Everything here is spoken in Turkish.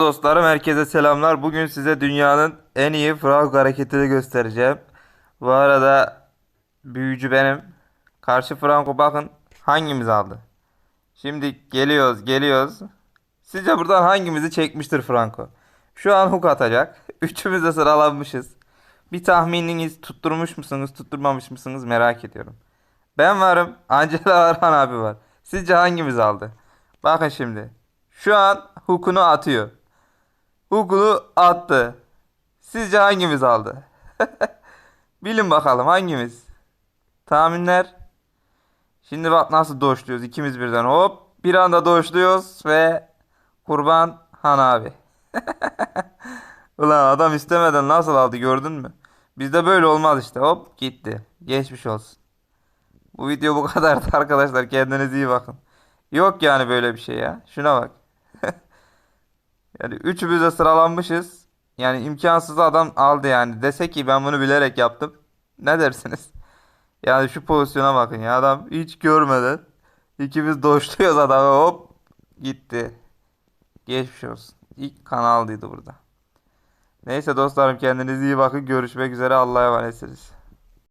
Dostlarım herkese selamlar. Bugün size dünyanın en iyi frog hareketini göstereceğim. Bu arada büyücü benim. Karşı Franco bakın hangimiz aldı. Şimdi geliyoruz geliyoruz. Sizce buradan hangimizi çekmiştir Franco? Şu an hook atacak. Üçümüz de sıralanmışız. Bir tahmininiz tutturmuş musunuz tutturmamış mısınız merak ediyorum. Ben varım. Angela Arhan abi var. Sizce hangimiz aldı? Bakın şimdi. Şu an hook'unu atıyor. Hook'unu attı. Sizce hangimiz aldı? Bilin bakalım hangimiz? Tahminler. Şimdi bak nasıl doşluyoruz ikimiz birden hop. Bir anda doşluyoruz ve kurban Han abi. Ulan adam istemeden nasıl aldı gördün mü? Bizde böyle olmaz işte hop gitti. Geçmiş olsun. Bu video bu kadardı arkadaşlar kendinize iyi bakın. Yok yani böyle bir şey ya. Şuna bak. Yani üçümüz de sıralanmışız. Yani imkansız adam aldı yani. Dese ki ben bunu bilerek yaptım. Ne dersiniz? Yani şu pozisyona bakın ya adam hiç görmeden ikimiz doşluyoruz adamı hop gitti. Geçmiş olsun. İlk kan aldıydı burada. Neyse dostlarım kendinize iyi bakın. Görüşmek üzere. Allah'a emanetsiniz.